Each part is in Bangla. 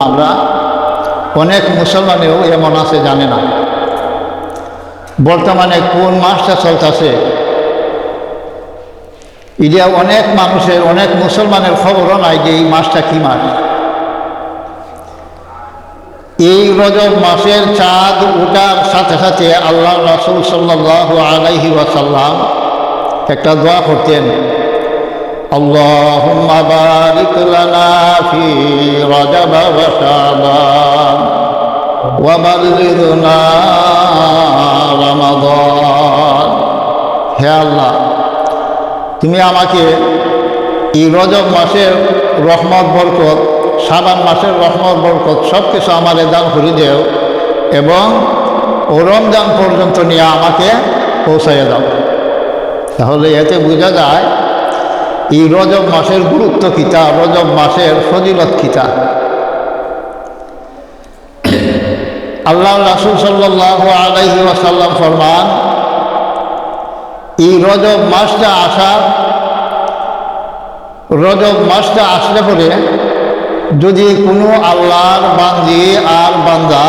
আমরা অনেক মুসলমানেও এমন আছে, জানে না। বর্তমানে কোন মাসটা চলতেছে? ইডিয়া অনেক মানুষের, অনেক মুসলমানের খবরও নাই যে এই মাসটা কি মাস। এই রজব মাসের চাঁদ উঠার সাথে সাথে আল্লাহ রাসুল সাল্লাহ আলাইহি ওয়াসাল্লাম একটা দোয়া করতেন আল্লাহ وشعبان وبلغنا رمضان হে আল্লাহ তুমি আমাকে এই রজব মাসের রহমত বরকত সাবান মাসের রহমত বরকত সব কিছু আমার দান করে দেও এবং ও রমজান পর্যন্ত নিয়ে আমাকে পৌঁছাইয়ে দাও তাহলে এতে বোঝা যায় এই রজব মাসের গুরুত্ব কিতা রজব মাসের ফজিলত কিতা আল্লাহ রাসুল সাল্লাহ আলাইহি ওয়াসাল্লাম ফরমান, এই রজব মাসটা আসার, রজব মাসটা আসলে পরে যদি কোনো আল্লাহর বান্দি আর বান্দা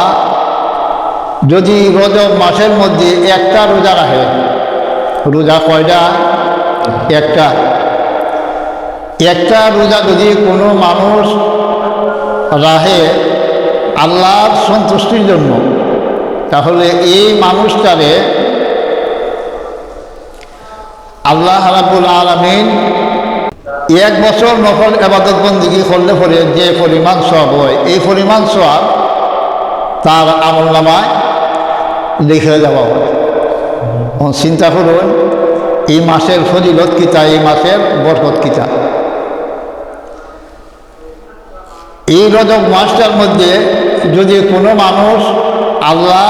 যদি রজব মাসের মধ্যে একটা রোজা রাখে, রোজা কয়টা? একটা। একটা রোজা যদি কোনো মানুষ রাহে আল্লাহর সন্তুষ্টির জন্য। তাহলে এই মানুষটারে আল্লাহ রাবুল আলমিন এক বছর নকল এবাদত বন্দিগি করলে পরে যে পরিমাণ সব হয়, এই পরিমাণ সব তার আমল নামায় লিখে দেওয়া হয়। চিন্তা করুন, এই মাসের ফজিলত কিতা এই মাসের বরকত কিতা এই রজব মাসটার মধ্যে যদি কোনো মানুষ আল্লাহ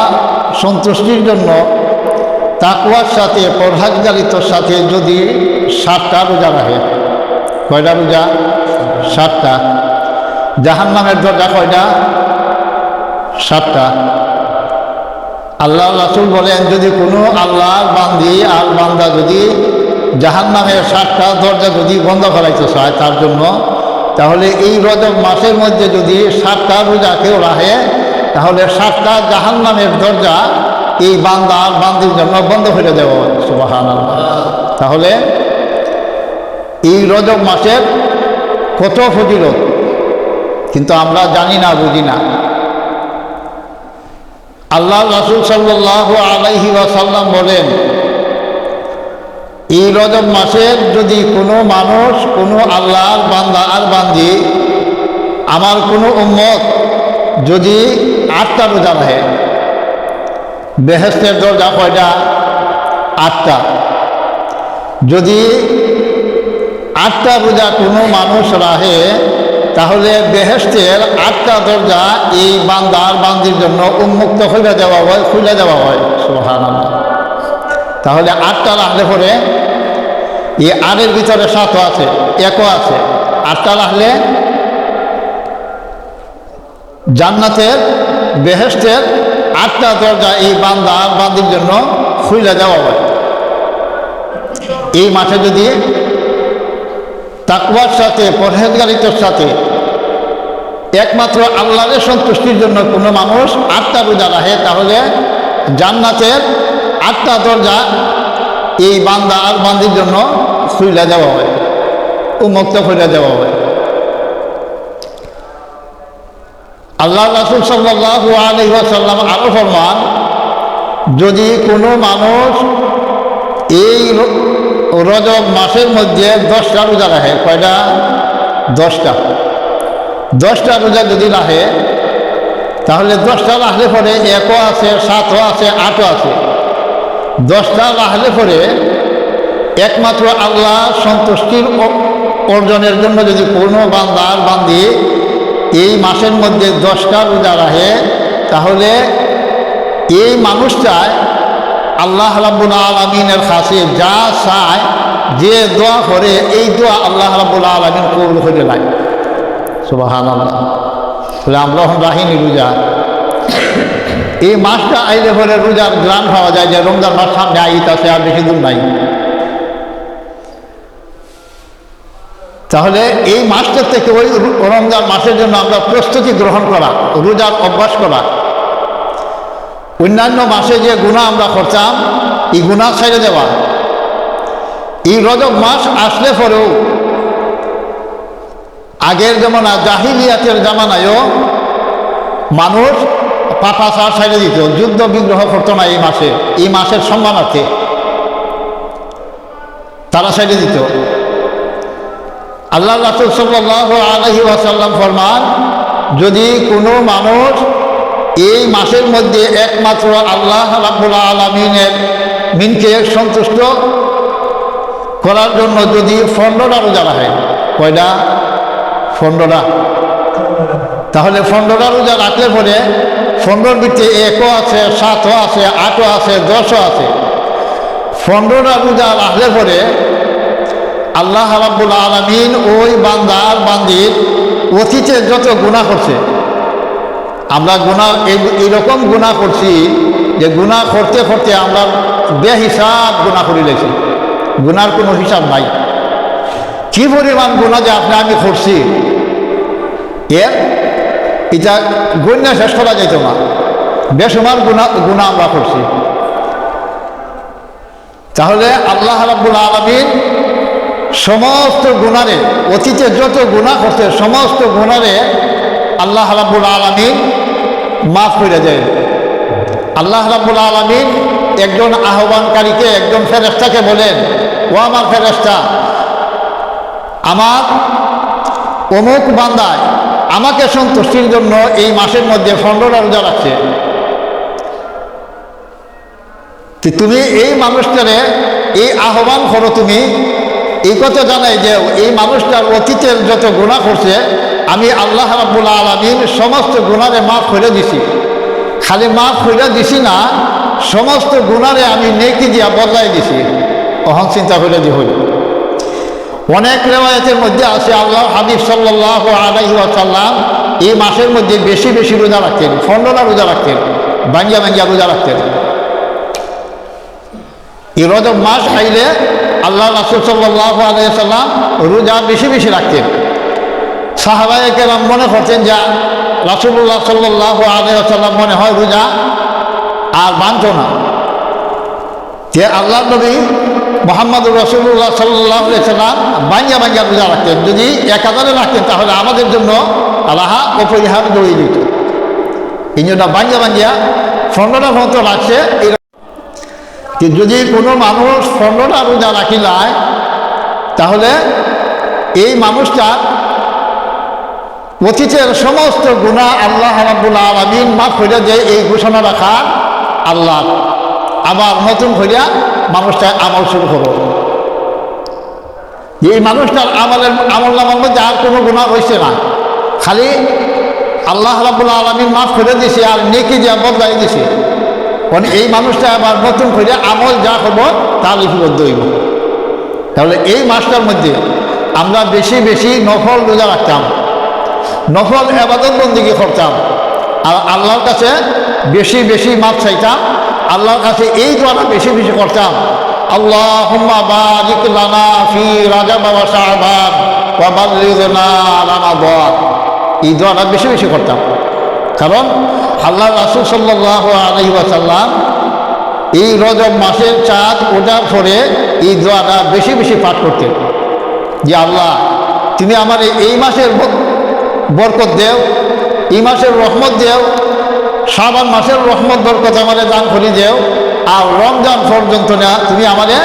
সন্তুষ্টির জন্য তাকুয়ার সাথে পরহাজগারিতর সাথে যদি সাতটা রোজা রাখে, কয়টা রোজা? সাতটা। জাহান নামের দরজা কয়টা? সাতটা। আল্লাহ রাসুল বলেন, যদি কোনো আল্লাহ বান্দি আর বান্দা যদি জাহান নামের সাতটা দরজা যদি বন্ধ করাইতে চায়, তার জন্য তাহলে এই রজব মাসের মধ্যে যদি সাতটা রোজা কেউ রাখে, তাহলে সাতটা জাহান নামের দরজা এই বান্দা বান্দির জন্য বন্ধ করে হয় সুবাহান তাহলে এই রজব মাসের কত ফজিলত? কিন্তু আমরা জানি না, বুঝি না। আল্লাহ রাসুল সাল্লাহ আলাইহি ওয়াসাল্লাম বলেন এই রজব মাসের যদি কোনো মানুষ, কোনো আল্লাহর বান্দা আর বান্দি, আমার কোনো উম্মত যদি আটটা রোজা রাখে, বেহেস্তের দরজা কয়টা? আটটা। যদি আটটা রোজা কোনো মানুষ রাহে তাহলে বেহেস্তের আটটা দরজা এই বান্দার বান্দির জন্য উন্মুক্ত খুলে দেওয়া হয়, খুলে দেওয়া হয়। সোহান তাহলে আটটা রাখলে পরে এই আটের ভিতরে সাতও আছে, একও আছে। আটটা রাখলে জান্নাতের বেহেস্তের আটটা দরজা এই বান্দা আর বান্দির জন্য খুলে দেওয়া হয়। এই মাঠে যদি তাকুয়ার সাথে পরহেজগারিতার সাথে একমাত্র আল্লাহরের সন্তুষ্টির জন্য কোনো মানুষ আটটা রোজা রাখে, তাহলে জান্নাতের আটটা দরজা এই বান্দা আর বান্দির জন্য খুইলা দেওয়া হয় উন্মুক্ত খুইলা দেওয়া হয়। আল্লাহ রাসুল সাল্লাহ আলহিহাসাল্লাম আরও ফরমান, যদি কোনো মানুষ এই রজব মাসের মধ্যে দশটা রোজা রাখে, কয়টা? দশটা। দশটা রোজা যদি রাখে, তাহলে দশটা রাখলে পরে একও আছে, সাতও আছে, আটও আছে। দশটা রাখলে পরে একমাত্র আল্লাহ সন্তুষ্টির অর্জনের জন্য যদি কোনো বান্দার বান্দি এই মাসের মধ্যে দশটা রোজা রাখে, তাহলে এই মানুষটায় আল্লাহ রাবুল আলমিনের কাছে যা চায়, যে দোয়া করে, এই দোয়া আল্লাহ রাবুল আলমিন কবুল করে নাই সুবাহান আল্লাহ তাহলে আমরা রাখিনি রোজা। এই মাসটা আইলে পরে রোজার গ্রাম পাওয়া যায়, যে রমজান মাস সামনে আইত আছে আর বেশি দূর নাই। তাহলে এই মাসটা থেকে ওই রমজান মাসের জন্য আমরা প্রস্তুতি গ্রহণ করা, রোজার অভ্যাস করা। অন্যান্য মাসে যে গুণা আমরা করতাম, এই গুণা ছেড়ে দেওয়া। এই রজব মাস আসলে পরেও আগের জমানা, জাহিলিয়াতের জামানায়ও মানুষ পাটা চা ছেড়ে দিত যুদ্ধ বিগ্রহ করতো না এই মাসে। এই মাসের সম্মানার্থে। তারা সাইডে দিত। আল্লাহ আলহি ওয়াসাল্লাম ফরমান, যদি কোনো মানুষ এই মাসের মধ্যে একমাত্র আল্লাহ রাবুল আলমিনের মিনকে সন্তুষ্ট করার জন্য যদি ফন্ডটা রোজা রাখে, কয়টা? ফন্ডটা। তাহলে ফন্ডটা রোজা রাখলে পরে ফন্ডর ভিতরে একও আছে, সাতও আছে, আটও আছে, দশও আছে। ফন্ডটা রোজা রাখলে পরে আল্লাহ রাব্বুল আলমিন ওই বান্দার বান্দির অতীতে যত গুণা করছে, আমরা গুণা এই এইরকম গুণা করছি যে গুণা করতে করতে আমরা বেহিসাব গুণা করে লেছি গুনার কোনো হিসাব নাই। কি পরিমাণ গুণা যে আপনি, আমি করছি? এর এটা গুণা শেষ করা যেত না। বেসমার গুণা গুণা আমরা করছি। তাহলে আল্লাহ রাব্বুল আলমিন সমস্ত গুণারে, অতীতে যত গুণা করছে, সমস্ত গুণারে আল্লাহ রাব্বুল আলমিন মাফ করে দেয় আল্লাহ রাব্বুল আলমিন একজন আহ্বানকারীকে, একজন ফেরেস্তাকে বলেন, ও আমার ফেরেস্তা আমার অমুক বান্দায় আমাকে সন্তুষ্টির জন্য এই মাসের মধ্যে পনেরোটা রোজা রাখছে। তুমি এই মানুষটারে এই আহ্বান করো তুমি, এই কথা জানাই যে এই মানুষটার অতীতের যত গুণা করছে, আমি আল্লাহ রাবুল আলমিন সমস্ত গুণারে মাফ করে দিছি। খালি মাফ করে দিছি না, সমস্ত গুণারে আমি নেকি দিয়া বদলাই দিছি। অহন চিন্তা করে দি হইল অনেক রেওয়ায়তের মধ্যে আছে আল্লাহ হাবিব সাল্লাহ আলাইহি আসাল্লাম এই মাসের মধ্যে বেশি বেশি রোজা রাখতেন ফন্ডনা রোজা রাখতেন বাঙ্গিয়া বাঙ্গিয়া রোজা রাখতেন। এই রজব মাস আইলে আল্লাহ রাসুল সাল্লাহ আলাইসাল্লাম রোজা বেশি বেশি রাখতেন। সাহাবায় কেরাম মনে করছেন যা রাসুল্লাহ সাল্লাহ আলাইসাল্লাম মনে হয় রোজা আর বাঁধত না। যে আল্লাহ নবী মোহাম্মদ রসুল্লাহ সাল্লাহ সাল্লাম বাঙ্গিয়া বাঙ্গিয়া রোজা রাখতেন। যদি এক হাজারে রাখতেন, তাহলে আমাদের জন্য আল্লাহ অপরিহার দৌড়িয়ে দিত। এই জন্য বাঙ্গিয়া বাঙ্গিয়া পনেরোটা মতো রাখছে যদি কোনো মানুষ পনেরোটা রোজা রাখিলায় তাহলে এই মানুষটা অতীতের সমস্ত গুণা আল্লাহ রাবুল আলমিন মাফ হইলে যে এই ঘোষণা রাখা আল্লাহ। আবার নতুন হইয়া মানুষটা আমল শুরু করো এই মানুষটার আমলের আমল নামার মধ্যে আর কোনো গুণা হয়েছে না। খালি আল্লাহ রাবুল আলমিন মাফ করে দিছে আর নেকি যা বদলাই দিছে। মানে এই মানুষটা আবার নতুন করে আমল যা হব তা লিপিবদ্ধ হইব। তাহলে এই মাসটার মধ্যে আমরা বেশি বেশি নফল রোজা রাখতাম, নফল আবাদত বন্দিকে করতাম, আর আল্লাহর কাছে বেশি বেশি মাপ চাইতাম আল্লাহর কাছে এই দোয়াটা বেশি বেশি করতাম। আল্লাহ বারিক লানা ফি রাজা বাবা রামাদান এই দোয়াটা বেশি বেশি করতাম। কারণ আল্লাহ রাসুল সাল্লাহ আলহি ওয়াসাল্লাম এই রজব মাসের চাঁদ ওঠার পরে এই দোয়াটা বেশি বেশি পাঠ করতেন। যে আল্লাহ তুমি আমার এই মাসের বরকত দেও, এই মাসের রহমত দেও সাবান মাসের রহমত, বরকত আমারে দান করে দেও আর রমজান পর্যন্ত না তুমি আমারে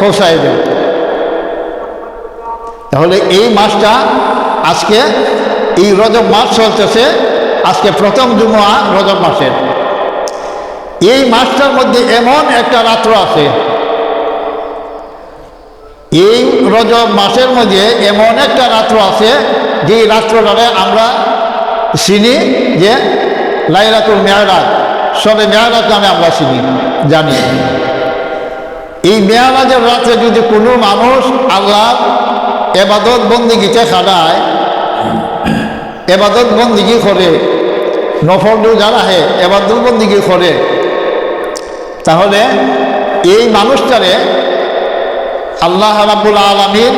পৌঁছাই দেও। তাহলে এই মাসটা আজকে, এই রজব মাস চলতেছে, আজকে প্রথম জুমা রজব মাসের। এই মাসটার মধ্যে এমন একটা রাত্র আছে, এই রজব মাসের মধ্যে এমন একটা রাত্র আছে যে রাত্রটারে আমরা চিনি যে লাইলাতুল মেয়ারাজ সবে মেয়ারাজ নামে আমরা চিনি, জানি। এই মেয়ারাজের রাত্রে যদি কোনো মানুষ আল্লাহ এবাদত বন্দিগিতে খাড়ায় এবাদত বন্দিগি করে, নফল যারা হে, এবাদত বন্দিগি করে, তাহলে এই মানুষটারে আল্লাহ রাবুল আলমীর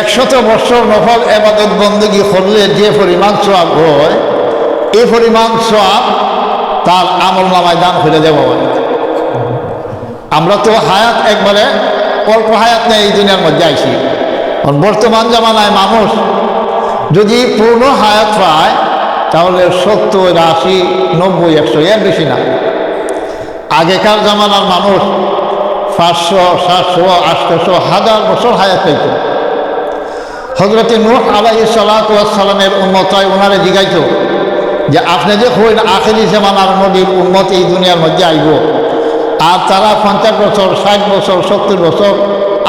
একশত বছর নফল এবাদত বন্দী করলে যে পরিমাণ সোয়াব হয় এই পরিমাণ তার আমল নামায় দান করে দেব আমরা তো হায়াত একবারে অল্প হায়াত নেই এই দুনিয়ার মধ্যে কারণ বর্তমান জামানায় মানুষ যদি পূর্ণ হায়াত পায়, তাহলে সত্তর, আশি, নব্বই, একশো এর বেশি না। আগেকার জামানার মানুষ পাঁচশো, সাতশো আটশোশো হাজার বছর হায়াত পাইত। হজরতে নূহ আলাই সালাতামের উন্মতায় ওনারে জিগাইত যে আপনি যে হইন আখেরি জামানার নদীর উন্মত এই দুনিয়ার মধ্যে আইব আর তারা পঞ্চাশ বছর, ষাট বছর, সত্তর বছর,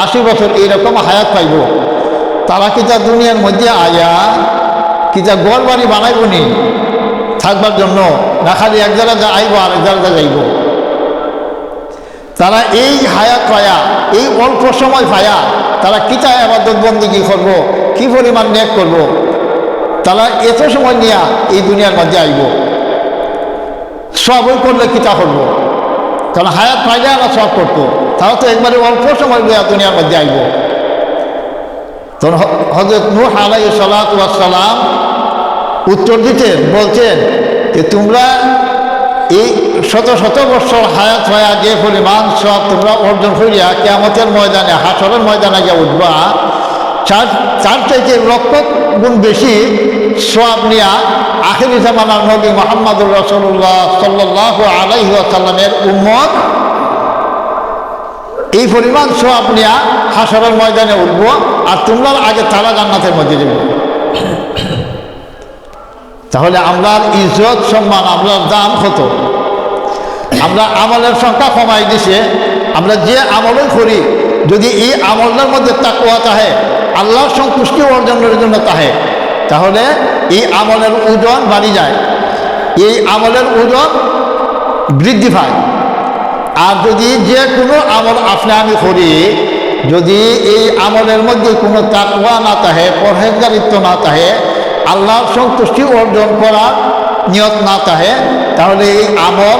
আশি বছর এইরকম হায়াত পাইব তারা কিতা দুনিয়ার মধ্যে আয়া কিতা গড় বাড়ি বানাইব নি, থাকবার জন্য, না খালি এক জায়গা যা আইব আর এক জায়গা যাইব তারা এই হায়াত পায়া, এই অল্প সময় পায়া, তারা কিতা আবাদত কি করব, কি পরিমাণ নেক করব। তারা এত সময় নিয়া এই দুনিয়ার মধ্যে আইব। সবই করলে কিতা করব? কারণ হায়াত পাইলে আমরা সব করতো। তারা তো একবারে অল্প সময় লইয়া দুনিয়ার মধ্যে আইব। তখন হজরত নূহ আলাই সালাম উত্তর দিতেন বলছেন যে তোমরা এই শত শত বছর হায়াত হয়া যে পরিমাণ সব তোমরা অর্জন করিয়া কেমতের ময়দানে, হাসরের ময়দানে গিয়ে উঠবা। চার চার চাইতে লক্ষ গুণ বেশি সব নিয়া আখেরি জামানার নবী মোহাম্মদুর রসুল্লাহ সাল্লাহ আলাইহি আসাল্লামের উম্মত। এই পরিমাণ সব নিয়া হাসরের ময়দানে উঠবো আর তোমরা আগে তারা জান্নাতের মধ্যে যাব। তাহলে আমরার ইজ্জত, সম্মান, আমরার দাম কত? আমরা আমলের সংখ্যা কমাই দিছে, আমরা যে আমলই করি যদি এই আমলের মধ্যে তাকুয়া তাহে, আল্লাহর সন্তুষ্টি অর্জনের জন্য তাহে, তাহলে এই আমলের ওজন বাড়ি যায়। এই আমলের ওজন বৃদ্ধি পায়। আর যদি যে কোনো আমল আপনি আমি করি, যদি এই আমলের মধ্যে কোনো তাকুয়া না তাহে, পরহেজগারিত্ব না তাহে, আল্লাহর সন্তুষ্টি অর্জন করার নিয়ত না তাহে, তাহলে এই আমল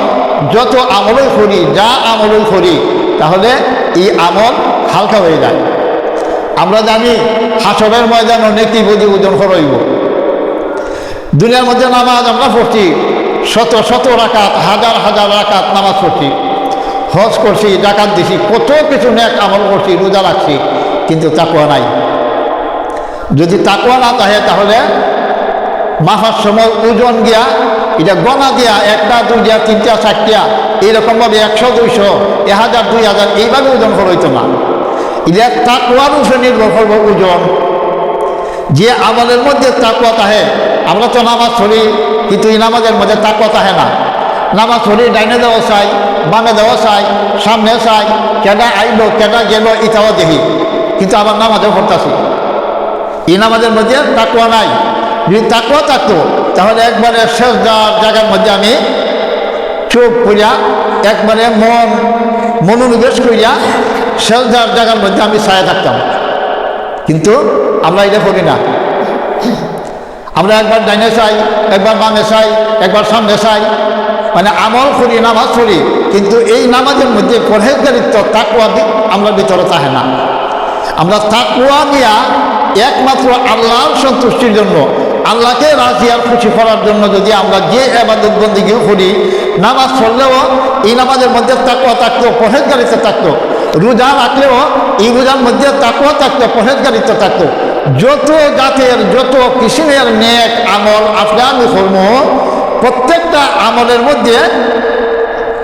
যত আমলই করি, যা আমলই করি, তাহলে এই আমল হালকা হয়ে যায়। আমরা জানি হাসরের ময়দান অনেকটি বুঝি ওজন করইব দুনিয়ার মধ্যে নামাজ আমরা পড়ছি, শত শত রাকাত, হাজার হাজার রাকাত নামাজ পড়ছি। হজ করছি ডাকাত দিছি, কত কিছু নেক আমল করছি, রোজা রাখছি, কিন্তু তাকুয়া নাই। যদি তাকুয়া না তাহে তাহলে মাফার সময় ওজন গিয়া এটা গণা দিয়া, একটা, দুই দুইটা তিনটা চারটা এইরকমভাবে একশো, দুইশো, এ হাজার, দুই হাজার, এইভাবে ওজন করইতো না এটা তাকুয়ার উপরে নির্ভর করব ওজন। যে আমলের মধ্যে তাকুয়া তাহে আমরা তো নামাজ পড়ি, কিন্তু এই নামাজের মধ্যে তাকুয়া তাহে না। নামাজ পড়ি, ডাইনে দেওয়া চাই, বামে দেওয়া চাই, সামনে চাই, কেডা আইলো, কেডা গেল ইটাও দেখি। কিন্তু আবার নামাজও পড়তাছি। এই নামাজের মধ্যে তাকুয়া নাই। যদি তাকুয়া থাকতো তাহলে একবারে শেষ জায়গার মধ্যে আমি চোখ করিয়া একবারে মন মনোনিবেশ করিয়া শেষ জায়গার মধ্যে আমি ছায়া থাকতাম। কিন্তু আমরা এটা করি না। আমরা একবার ডাইনে চাই, একবার বামে চাই, একবার সামনে চাই। মানে আমল করি, নামাজ পড়ি, কিন্তু এই নামাজের মধ্যে পরহেজগারিত্ব তাকুয়া আমরা ভিতরে থাকে না। আমরা তাকুয়া নিয়া একমাত্র আল্লাহর সন্তুষ্টির জন্য আল্লাহকে রাজি আর খুশি করার জন্য যদি আমরা যে এবাদত বন্দিগিও করি, নামাজ পড়লেও এই নামাজের মধ্যে তাকুয়া থাকতো পরহেজগারিত্ব থাকতো। রোজা রাখলেও এই রোজার মধ্যে তাকুয়া থাকতো পরহেজগারিত্ব থাকতো। যত জাতের, যত কিসিমের নেক আমল আমি কর্ম, প্রত্যেকটা আমলের মধ্যে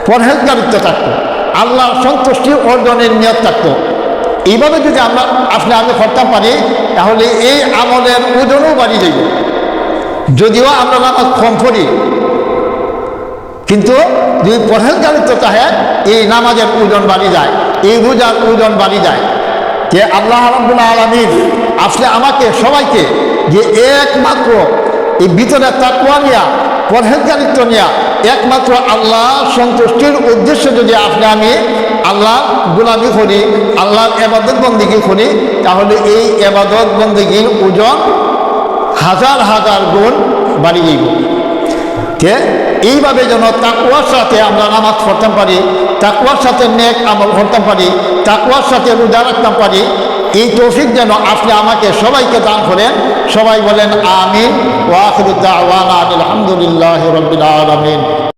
পরহেজগারিত্ব থাকতো। আল্লাহর সন্তুষ্টি অর্জনের নিয়ত থাকতো। এইভাবে যদি আমরা আপনি আমি করতে পারি, তাহলে এই আমলের ওজনও বাড়ি যাইব যদিও আমরা নামাজ কম করি কিন্তু যদি পরহেজগারিত্ব চাহে, এই নামাজের ওজন বাড়ি যায়, এই রোজার ওজন বাড়ি যায়। যে আল্লাহ রব্বুল আলমিন আসলে আমাকে, সবাইকে যে একমাত্র এই ভিতরে তাকুয়া নিয়া, পরহেজগারিত্ব নিয়া, একমাত্র আল্লাহ সন্তুষ্টির উদ্দেশ্যে যদি আপনি আমি আল্লাহ গুলামি করি, আল্লাহর এবাদত বন্দিগি করি, তাহলে এই এবাদত বন্দিগির ওজন হাজার হাজার গুণ বাড়িয়ে দিব। কে? এইভাবে যেন তাকুয়ার সাথে আমরা নামাজ পড়তে পারি তাকুয়ার সাথে নেক আমল করতে পারি তাকুয়ার সাথে রোজা রাখতে পারি, এই তৌফিক যেন আপনি আমাকে সবাইকে দান করেন। সবাই বলেন আমিন। ওয়াখিরুদ্দাওয়ানা আলহামদুলিল্লাহ রবিল আলমিন।